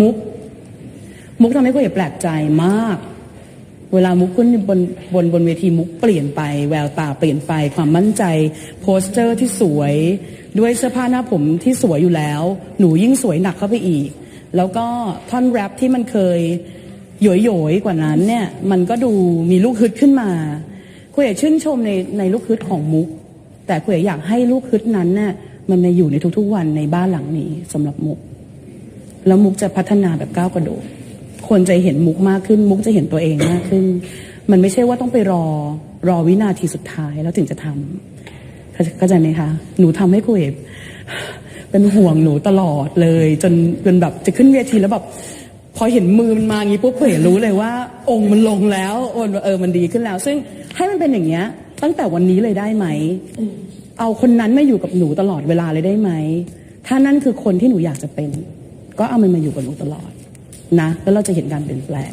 มุก มุกทำให้คุยแปลกใจมาก เวลามุกขึ้นบนบนบนเวทีมุกเปลี่ยนไป แววตาเปลี่ยนไปความมั่นใจ โพสเจอร์ที่สวย ด้วยเสื้อผ้าหน้าผมที่สวยอยู่แล้ว หนูยิ่งสวยหนักเข้าไปอีก แล้วก็ท่อนแรปที่มันเคยหยอยกว่านั้นเนี่ยมันก็ดูมีลูกฮึดขึ้นมาคุยชื่นชมในในลูกฮึดของมุก แต่คุยอยากให้ลูกฮึดนั้นเนี่ยมันมาอยู่ในทุกๆวันในบ้านหลังนี้สำหรับมุก แล้วมุกจะพัฒนาแบบก้าวกระโดดคนจะเห็นมุกมากขึ้น มุกจะเห็นตัวเองมากขึ้น มันไม่ใช่ว่าต้องไปรอรอวินาทีสุดท้ายแล้วถึงจะทำเข้าเข้าใจไหมคะ หนูทำให้คุยเอฟเป็นห่วงหนูตลอดเลย จนจนแบบจะขึ้นเวทีแล้วแบบพอเห็นมือมันมาอย่างนี้ปุ๊บคุยรู้เลยว่า องค์มันลงแล้วอนเออมันดีขึ้นแล้ว ซึ่งให้มันเป็นอย่างเงี้ย ตั้งแต่วันนี้เลยได้ไหม เอาคนนั้นมาอยู่กับหนูตลอดเวลาเลยได้ไหม ถ้านั่นคือคนที่หนูอยากจะเป็น ก็เอามันมาอยู่กับหนูตลอดนะแล้วเราจะเห็นการเปลี่ยนแปลง